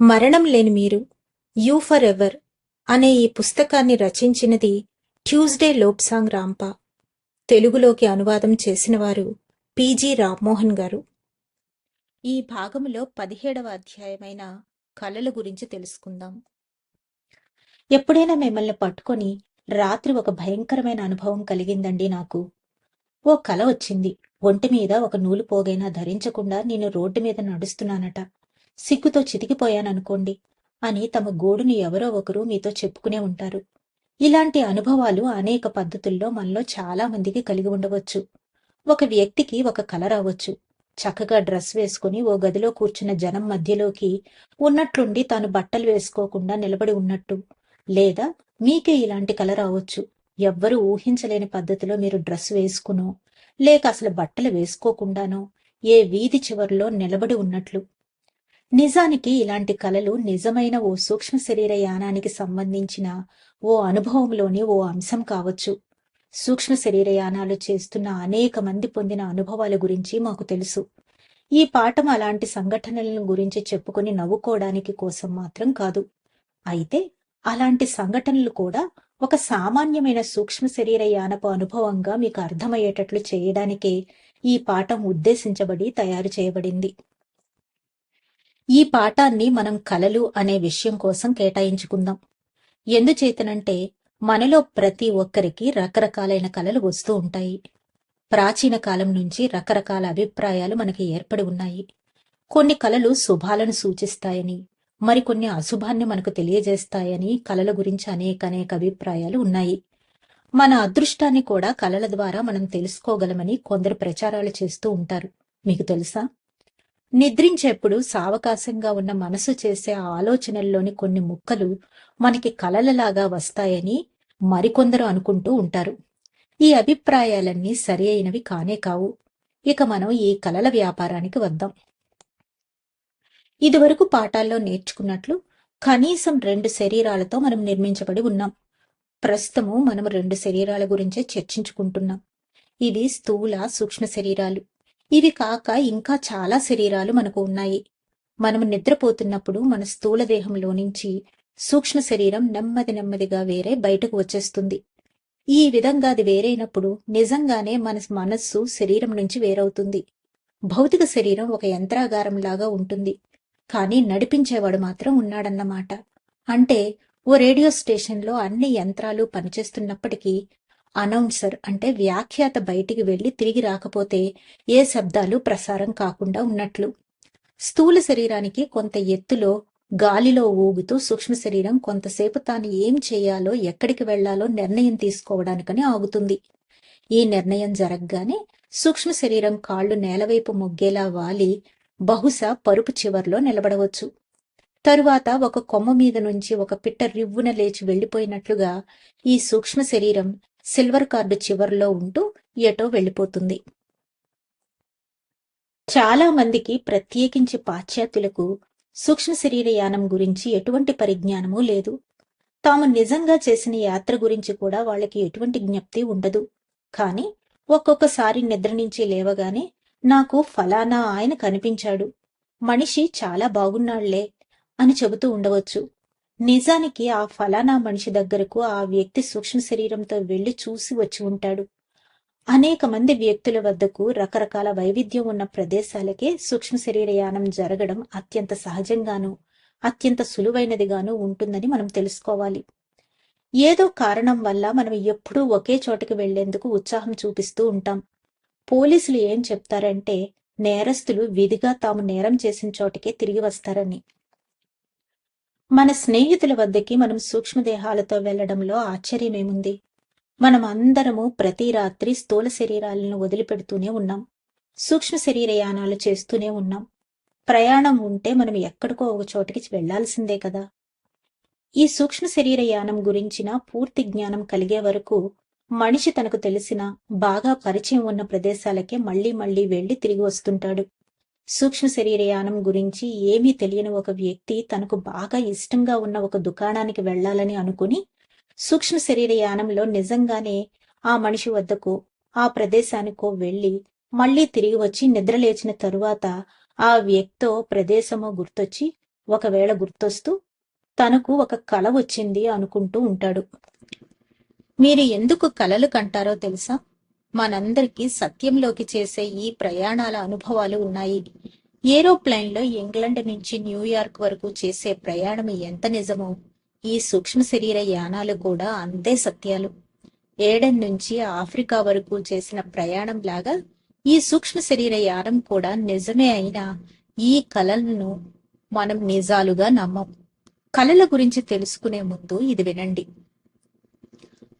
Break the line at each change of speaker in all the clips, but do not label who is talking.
మరణం లేని మీరు యూ ఫర్ ఎవర్ అనే ఈ పుస్తకాన్ని రచించినది ట్యూస్డే లోప్సాంగ్ రాంపా. తెలుగులోకి అనువాదం చేసినవారు పీజీ రామ్మోహన్ గారు. ఈ భాగములో పదిహేడవ అధ్యాయమైన కళల గురించి తెలుసుకుందాం. ఎప్పుడైనా మిమ్మల్ని పట్టుకొని రాత్రి ఒక భయంకరమైన అనుభవం కలిగిందండి నాకు. ఓ కల వచ్చింది. ఒంటి మీద ఒక నూలు పోగైనా ధరించకుండా నేను రోడ్డు మీద నడుస్తున్నానట. సిగ్గుతో చితికిపోయాననుకోండి అని తమ గోడుని ఎవరో ఒకరు మీతో చెప్పుకునే ఉంటారు. ఇలాంటి అనుభవాలు అనేక పద్ధతుల్లో మనలో చాలా మందికి కలిగి ఉండవచ్చు. ఒక వ్యక్తికి ఒక కల రావచ్చు. చక్కగా డ్రెస్ వేసుకుని ఓ గదిలో కూర్చున్న జనం మధ్యలోకి ఉన్నట్లుండి తాను బట్టలు వేసుకోకుండా నిలబడి ఉన్నట్టు. లేదా మీకే ఇలాంటి కల రావచ్చు. ఎవ్వరూ ఊహించలేని పద్ధతిలో మీరు డ్రెస్ వేసుకునో లేక అసలు బట్టలు వేసుకోకుండానో ఏ వీధి చివరిలో నిలబడి ఉన్నట్లు. నిజానికి ఇలాంటి కలలు నిజమైన ఓ సూక్ష్మ శరీర యానానికి సంబంధించిన ఓ అనుభవంలోని ఓ అంశం కావచ్చు. సూక్ష్మ శరీర యానాలు చేస్తున్న అనేక మంది పొందిన అనుభవాల గురించి మాకు తెలుసు. ఈ పాఠం అలాంటి సంఘటనలను గురించి చెప్పుకొని నవ్వుకోవడానికి కోసం మాత్రం కాదు. అయితే అలాంటి సంఘటనలు కూడా ఒక సామాన్యమైన సూక్ష్మ శరీర యానపు అనుభవంగా మీకు అర్థమయ్యేటట్లు చేయడానికే ఈ పాఠం ఉద్దేశించబడి తయారు చేయబడింది. ఈ పాఠాన్ని మనం కలలు అనే విషయం కోసం కేటాయించుకుందాం. ఎందుచేతనంటే మనలో ప్రతి ఒక్కరికి రకరకాలైన కళలు వస్తూ ఉంటాయి. ప్రాచీన కాలం నుంచి రకరకాల అభిప్రాయాలు మనకి ఏర్పడి ఉన్నాయి. కొన్ని కళలు శుభాలను సూచిస్తాయని మరికొన్ని అశుభాన్ని మనకు తెలియజేస్తాయని కళల గురించి అనేక అనేక అభిప్రాయాలు ఉన్నాయి. మన అదృష్టాన్ని కూడా కళల ద్వారా మనం తెలుసుకోగలమని కొందరు ప్రచారాలు చేస్తూ ఉంటారు. మీకు తెలుసా? నిద్రించేప్పుడు సావకాశంగా ఉన్న మనసు చేసే ఆలోచనల్లోని కొన్ని ముక్కలు మనకి కలలలాగా వస్తాయని మరికొందరు అనుకుంటూ ఉంటారు. ఈ అభిప్రాయాలన్నీ సరి అయినవి కానే కావు. ఇక మనం ఈ కలల వ్యాపారానికి వద్దాం. ఇదివరకు పాఠాల్లో నేర్చుకున్నట్లు కనీసం రెండు శరీరాలతో మనం నిర్మించబడి ఉన్నాం. ప్రస్తుతము మనం రెండు శరీరాల గురించే చర్చించుకుంటున్నాం. ఇవి స్థూల సూక్ష్మ శరీరాలు. ఇవి కాక ఇంకా చాలా శరీరాలు మనకు ఉన్నాయి. మనం నిద్రపోతున్నప్పుడు మన స్థూల దేహంలో నుంచి సూక్ష్మ శరీరం నెమ్మది నెమ్మదిగా వేరే బయటకు వచ్చేస్తుంది. ఈ విధంగా అది వేరైనప్పుడు నిజంగానే మన మనస్సు శరీరం నుంచి వేరవుతుంది. భౌతిక శరీరం ఒక యంత్రాగారం లాగా ఉంటుంది. కానీ నడిపించేవాడు మాత్రం ఉన్నాడన్నమాట. అంటే ఓ రేడియో స్టేషన్లో అన్ని యంత్రాలు పనిచేస్తున్నప్పటికీ అనౌన్సర్ అంటే వ్యాఖ్యాత బయటికి వెళ్ళి తిరిగి రాకపోతే ఏ శబ్దాలు ప్రసారం కాకుండా ఉన్నట్లు. స్థూల శరీరానికి కొంత ఎత్తులో గాలిలో ఊగుతూ సూక్ష్మ శరీరం కొంతసేపు తాను ఏం చేయాలో ఎక్కడికి వెళ్ళాలో నిర్ణయం తీసుకోవడానికని ఆగుతుంది. ఈ నిర్ణయం జరగగానే సూక్ష్మ శరీరం కాళ్ళు నేలవైపు మొగ్గేలా వాలి బహుశా పరుపు చివర్లో నిలబడవచ్చు. తరువాత ఒక కొమ్మ మీద నుంచి ఒక పిట్ట రివ్వున లేచి వెళ్ళిపోయినట్లుగా ఈ సూక్ష్మ శరీరం సిల్వర్ కార్డు చివర్లో ఉంటూ ఎటో వెళ్ళిపోతుంది. చాలా మందికి ప్రత్యేకించి పాశ్చాత్యులకు సూక్ష్మ శరీరయానం గురించి ఎటువంటి పరిజ్ఞానమూ లేదు. తాము నిజంగా చేసిన యాత్ర గురించి కూడా వాళ్ళకి ఎటువంటి జ్ఞప్తి ఉండదు. కానీ ఒక్కొక్కసారి నిద్ర నుంచి లేవగానే నాకు ఫలానా ఆయన కనిపించాడు. మనిషి చాలా బాగున్నాళ్ళే అని చెబుతూ ఉండవచ్చు. నిజానికి ఆ ఫలానా మనిషి దగ్గరకు ఆ వ్యక్తి సూక్ష్మ శరీరంతో వెళ్ళి చూసి వచ్చి ఉంటాడు. అనేక మంది వ్యక్తుల వద్దకు రకరకాల వైవిధ్యం ఉన్న ప్రదేశాలకే సూక్ష్మ శరీరయానం జరగడం అత్యంత సహజంగాను అత్యంత సులువైనదిగాను ఉంటుందని మనం తెలుసుకోవాలి. ఏదో కారణం వల్ల మనం ఎప్పుడూ ఒకే చోటకి వెళ్ళేందుకు ఉత్సాహం చూపిస్తూ ఉంటాం. పోలీసులు ఏం చెప్తారంటే నేరస్తులు విధిగా తాము నేరం చేసిన చోటకే తిరిగి వస్తారని. మన స్నేహితుల వద్దకి మనం సూక్ష్మదేహాలతో వెళ్ళడంలో ఆశ్చర్యమేముంది? మనం అందరము ప్రతి రాత్రి స్థూల శరీరాలను వదిలిపెడుతూనే ఉన్నాం. సూక్ష్మ శరీరయానాలు చేస్తూనే ఉన్నాం. ప్రయాణం ఉంటే మనం ఎక్కడికో ఒక చోటికి వెళ్ళాల్సిందే కదా. ఈ సూక్ష్మ శరీర యానం గురించిన పూర్తి జ్ఞానం కలిగే వరకు మనిషి తనకు తెలిసిన బాగా పరిచయం ఉన్న ప్రదేశాలకే మళ్ళీ మళ్ళీ వెళ్ళి తిరిగి వస్తుంటాడు. సూక్ష్మ శరీరయానం గురించి ఏమీ తెలియని ఒక వ్యక్తి తనకు బాగా ఇష్టంగా ఉన్న ఒక దుకాణానికి వెళ్ళాలని అనుకుని సూక్ష్మ శరీరయానంలో నిజంగానే ఆ మనిషి వద్దకు ఆ ప్రదేశానికో వెళ్ళి మళ్ళీ తిరిగి వచ్చి నిద్రలేచిన తరువాత ఆ వ్యక్తో ప్రదేశమో గుర్తొచ్చి ఒకవేళ గుర్తొస్తూ తనకు ఒక కల వచ్చింది అనుకుంటూ ఉంటాడు. మీరు ఎందుకు కలలు కంటారో తెలుసా? మనందరికీ సత్యంలోకి చేసే ఈ ప్రయాణాల అనుభవాలు ఉన్నాయి. ఏరోప్లేన్లో ఇంగ్లండ్ నుంచి న్యూయార్క్ వరకు చేసే ప్రయాణం ఎంత నిజమో ఈ సూక్ష్మ శరీర యానాలు కూడా అంతే సత్యాలు. ఏడెన్ నుంచి ఆఫ్రికా వరకు చేసిన ప్రయాణం లాగా ఈ సూక్ష్మ శరీర యానం కూడా నిజమే అయినా ఈ కలలను మనం నిజాలుగా నమ్మం. కళల గురించి తెలుసుకునే ముందు ఇది వినండి.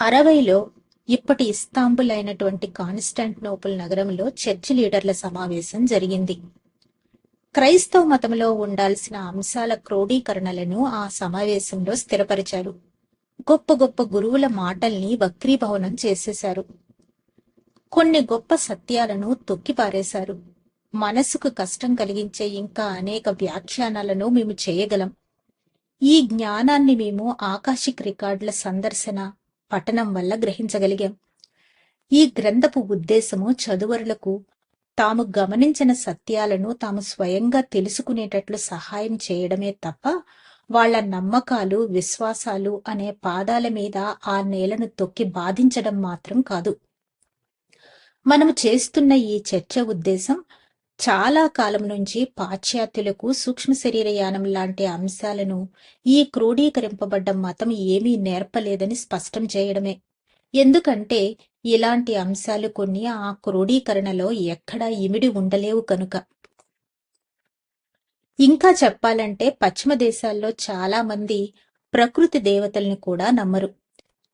అరవైలో ఇప్పటి ఇస్తాంబుల్ అయినటువంటి కాన్స్టాంటినోపుల్ నగరంలో చర్చి లీడర్ల సమావేశం జరిగింది. క్రైస్తవ మతంలో ఉండాల్సిన అంశాల క్రోడీకరణలను ఆ సమావేశంలో స్థిరపరిచారు. గొప్ప గొప్ప గురువుల మాటల్ని వక్రీభవనం చేసేశారు. కొన్ని గొప్ప సత్యాలను తొక్కిపారేశారు. మనసుకు కష్టం కలిగించే ఇంకా అనేక వ్యాఖ్యానాలను మేము చేయగలం. ఈ జ్ఞానాన్ని మేము ఆకాశిక్ రికార్డుల సందర్శన పఠనం వల్ల గ్రహించగలిగాం. ఈ గ్రంథపు ఉద్దేశము చదువరులకు తాము గమనించిన సత్యాలను తాము స్వయంగా తెలుసుకునేటట్లు సహాయం చేయడమే తప్ప వాళ్ళ నమ్మకాలు విశ్వాసాలు అనే పాదాల మీద ఆ నేలను తొక్కి బాధించడం మాత్రం కాదు. మనము చేస్తున్న ఈ చర్చ ఉద్దేశం చాలా కాలం నుంచి పాశ్చాత్యులకు సూక్ష్మ శరీరయానం లాంటి అంశాలను ఈ క్రోడీకరింపబడ్డ మతం ఏమీ నేర్పలేదని స్పష్టం చేయడమే. ఎందుకంటే ఇలాంటి అంశాలు కొన్ని ఆ క్రోడీకరణలో ఎక్కడా ఇమిడి ఉండలేవు కనుక. ఇంకా చెప్పాలంటే పశ్చిమ దేశాల్లో చాలా మంది ప్రకృతి దేవతల్ని కూడా నమ్మరు.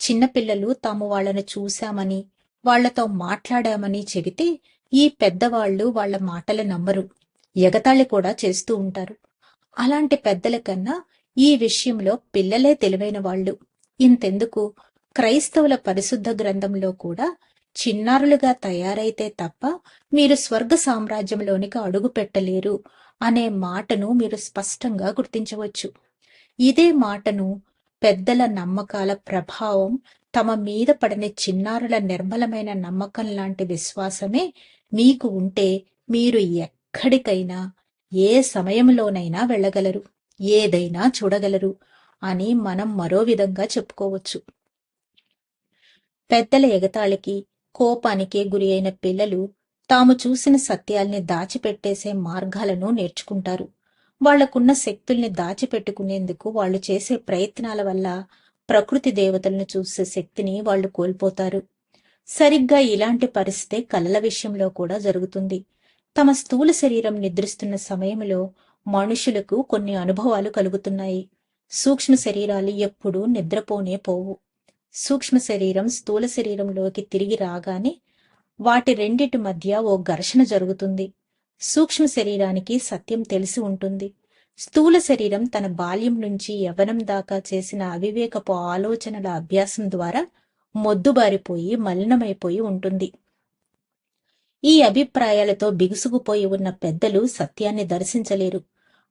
చిన్నపిల్లలు తాము వాళ్ళను చూశామని వాళ్ళతో మాట్లాడామని చెబితే ఈ పెద్దవాళ్ళు వాళ్ళ మాటలు నమ్మరు. ఎగతాళి కూడా చేస్తూ ఉంటారు. అలాంటి పెద్దల కన్నా ఈ విషయంలో పిల్లలే తెలివైన వాళ్ళు. ఇంతెందుకు? క్రైస్తవుల పరిశుద్ధ గ్రంథంలో కూడా చిన్నారులుగా తయారైతే తప్ప మీరు స్వర్గ సామ్రాజ్యంలోనికి అడుగు పెట్టలేరు అనే మాటను మీరు స్పష్టంగా గుర్తించవచ్చు. ఇదే మాటను పెద్దల నమ్మకాల ప్రభావం తమ మీద పడిన చిన్నారుల నిర్మలమైన నమ్మకం లాంటి విశ్వాసమే మీకు ఉంటే మీరు ఎక్కడికైనా ఏ సమయంలోనైనా వెళ్ళగలరు ఏదైనా చూడగలరు అని మనం మరో విధంగా చెప్పుకోవచ్చు. పెద్దల ఎగతాళికి కోపానికి గురి అయిన పిల్లలు తాము చూసిన సత్యాల్ని దాచిపెట్టేసే మార్గాలను నేర్చుకుంటారు. వాళ్ళకున్న శక్తుల్ని దాచిపెట్టుకునేందుకు వాళ్ళు చేసే ప్రయత్నాల వల్ల ప్రకృతి దేవతలను చూసే శక్తిని వాళ్ళు కోల్పోతారు. సరిగ్గా ఇలాంటి పరిస్థితి కలల విషయంలో కూడా జరుగుతుంది. తమ స్థూల శరీరం నిద్రిస్తున్న సమయంలో మనుషులకు కొన్ని అనుభవాలు కలుగుతున్నాయి. సూక్ష్మ శరీరాలు ఎప్పుడూ నిద్రపోనే పోవు. సూక్ష్మ శరీరం స్థూల శరీరంలోకి తిరిగి రాగానే వాటి రెండిటి మధ్య ఓ ఘర్షణ జరుగుతుంది. సూక్ష్మ శరీరానికి సత్యం తెలిసి ఉంటుంది. స్థూల శరీరం తన బాల్యం నుంచి యవనం దాకా చేసిన అవివేకపు ఆలోచనల అభ్యాసం ద్వారా మొద్దుబారిపోయి మలినమైపోయి ఉంటుంది. ఈ అభిప్రాయాలతో బిగుసుకుపోయి ఉన్న పెద్దలు సత్యాన్ని దర్శించలేరు.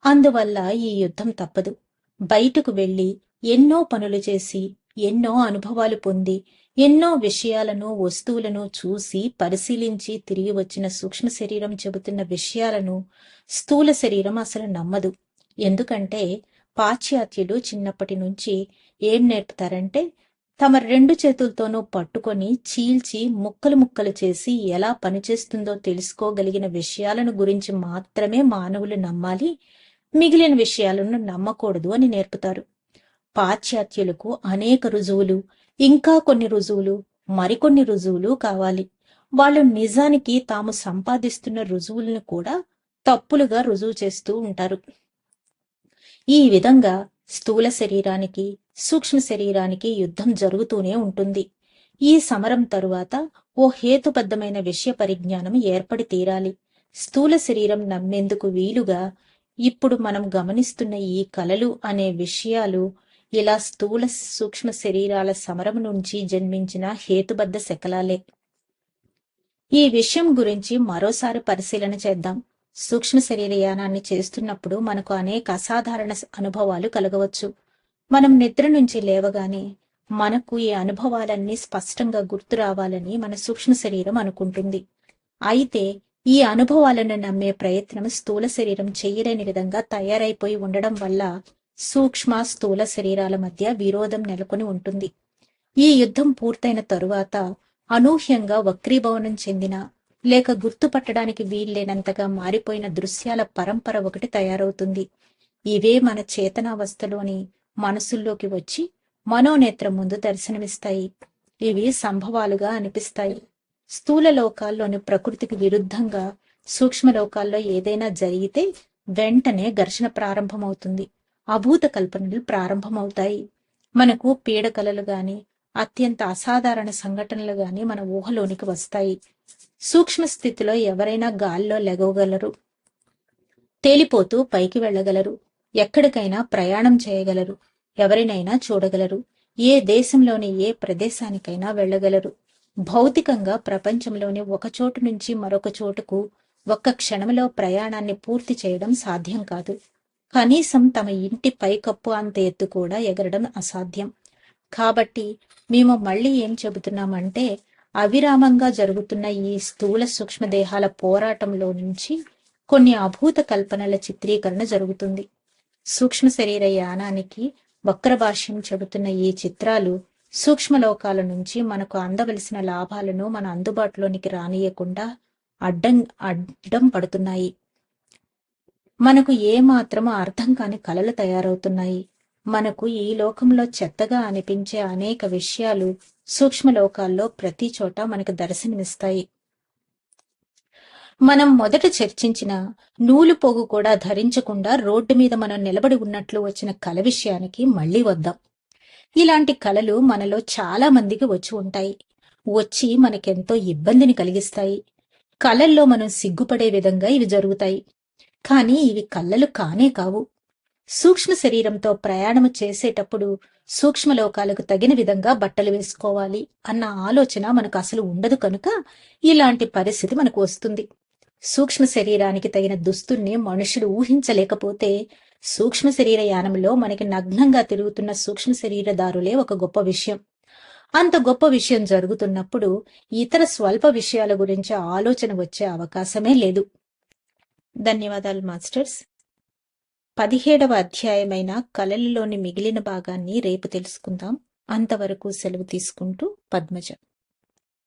అందువల్ల ఈ యుద్ధం తప్పదు. బయటకు వెళ్ళి ఎన్నో పనులు చేసి ఎన్నో అనుభవాలు పొంది ఎన్నో విషయాలను వస్తువులను చూసి పరిశీలించి తిరిగి వచ్చిన సూక్ష్మ శరీరం చెబుతున్న విషయాలను స్థూల శరీరం అసలు నమ్మదు. ఎందుకంటే పాశ్చాత్యులు చిన్నప్పటి నుంచి ఏం నేర్పుతారంటే తమ రెండు చేతులతోనూ పట్టుకొని చీల్చి ముక్కలు ముక్కలు చేసి ఎలా పనిచేస్తుందో తెలుసుకోగలిగిన విషయాలను గురించి మాత్రమే మానవులు నమ్మాలి మిగిలిన విషయాలను నమ్మకూడదు అని నేర్పుతారు. పాశ్చాత్యులకు అనేక రుజువులు ఇంకా కొన్ని రుజువులు మరికొన్ని రుజువులు కావాలి. వాళ్ళు నిజానికి తాము సంపాదిస్తున్న రుజువులను కూడా తప్పులుగా రుజువు చేస్తూ ఉంటారు. ఈ విధంగా స్థూల శరీరానికి సూక్ష్మ శరీరానికి యుద్ధం జరుగుతూనే ఉంటుంది. ఈ సమరం తరువాత ఓ హేతుబద్ధమైన విషయ పరిజ్ఞానం ఏర్పడి తీరాలి. స్థూల శరీరం నమ్మేందుకు వీలుగా ఇప్పుడు మనం గమనిస్తున్న ఈ కలలు అనే విషయాలు ఇలా స్థూల సూక్ష్మ శరీరాల సమరం నుంచి జన్మించిన హేతుబద్ధ శకలాలే. ఈ విషయం గురించి మరోసారి పరిశీలన చేద్దాం. సూక్ష్మ శరీరయానాన్ని చేస్తున్నప్పుడు మనకు అనేక అసాధారణ అనుభవాలు కలగవచ్చు. మనం నిద్ర నుంచి లేవగానే మనకు ఈ అనుభవాలన్నీ స్పష్టంగా గుర్తు రావాలని మన సూక్ష్మ శరీరం అనుకుంటుంది. అయితే ఈ అనుభవాలను నమ్మే ప్రయత్నం స్థూల శరీరం చేయలేని విధంగా తయారైపోయి ఉండడం వల్ల సూక్ష్మ స్థూల శరీరాల మధ్య విరోధం నెలకొని ఉంటుంది. ఈ యుద్ధం పూర్తయిన తరువాత అనూహ్యంగా వక్రీభవనం చెందిన లేక గుర్తుపట్టడానికి వీల్లేనంతగా మారిపోయిన దృశ్యాల పరంపర ఒకటి తయారవుతుంది. ఇవే మన చేతనావస్థలోని మనసుల్లోకి వచ్చి మనోనేత్రం ముందు దర్శనమిస్తాయి. ఇవి సంభవాలుగా అనిపిస్తాయి. స్థూల లోకాల్లోని ప్రకృతికి విరుద్ధంగా సూక్ష్మ లోకాల్లో ఏదైనా జరిగితే వెంటనే ఘర్షణ ప్రారంభమవుతుంది. అభూత కల్పనలు ప్రారంభమవుతాయి. మనకు పీడకలలు గాని అత్యంత అసాధారణ సంఘటనలు గాని మన ఊహలోనికి వస్తాయి. సూక్ష్మ స్థితిలో ఎవరైనా గాల్లో లెగవగలరు తేలిపోతూ పైకి వెళ్ళగలరు ఎక్కడికైనా ప్రయాణం చేయగలరు ఎవరినైనా చూడగలరు ఏ దేశంలోని ఏ ప్రదేశానికైనా వెళ్ళగలరు. భౌతికంగా ప్రపంచంలోని ఒక చోటు నుంచి మరొక చోటుకు ఒక్క క్షణంలో ప్రయాణాన్ని పూర్తి చేయడం సాధ్యం కాదు. కనీసం తమ ఇంటి పైకప్పు అంత ఎత్తు కూడా ఎగరడం అసాధ్యం. కాబట్టి మేము మళ్ళీ ఏం చెబుతున్నామంటే అవిరామంగా జరుగుతున్న ఈ స్థూల సూక్ష్మదేహాల పోరాటంలో నుంచి కొన్ని అభూత కల్పనల చిత్రీకరణ జరుగుతుంది. సూక్ష్మ శరీర యానానికి వక్రభాష్యం చెబుతున్న ఈ చిత్రాలు సూక్ష్మలోకాల నుంచి మనకు అందవలసిన లాభాలను మన అందుబాటులోనికి రానియకుండా అడ్డం అడ్డం పడుతున్నాయి. మనకు ఏమాత్రము అర్థం కాని కళలు తయారవుతున్నాయి. మనకు ఈ లోకంలో చెత్తగా అనిపించే అనేక విషయాలు సూక్ష్మలోకాల్లో ప్రతి చోట మనకు దర్శనమిస్తాయి. మనం మొదట చర్చించిన నూలు పొగు కూడా ధరించకుండా రోడ్డు మీద మనం నిలబడి ఉన్నట్లు వచ్చిన కల విషయానికి మళ్ళీ వద్దాం. ఇలాంటి కలలు మనలో చాలా మందికి వచ్చి ఉంటాయి. వచ్చి మనకెంతో ఇబ్బందిని కలిగిస్తాయి. కలల్లో మనం సిగ్గుపడే విధంగా ఇవి జరుగుతాయి. కానీ ఇవి కళ్ళలు కానే కావు. సూక్ష్మ శరీరంతో ప్రయాణము చేసేటప్పుడు సూక్ష్మలోకాలకు తగిన విధంగా బట్టలు వేసుకోవాలి అన్న ఆలోచన మనకు అసలు ఉండదు కనుక ఇలాంటి పరిస్థితి మనకు వస్తుంది. సూక్ష్మ శరీరానికి తగిన దుస్తుల్ని మనుషులు ఊహించలేకపోతే సూక్ష్మ శరీర యానంలో మనకి నగ్నంగా తిరుగుతున్న సూక్ష్మ శరీరదారులే ఒక గొప్ప విషయం. అంత గొప్ప విషయం జరుగుతున్నప్పుడు ఇతర స్వల్ప విషయాల గురించి ఆలోచన వచ్చే అవకాశమే లేదు. ధన్యవాదాలు మాస్టర్స్. పదిహేడవ అధ్యాయమైన కలలలోని మిగిలిన భాగాన్ని రేపు తెలుసుకుందాం. అంతవరకు సెలవు తీసుకుంటూ పద్మజ.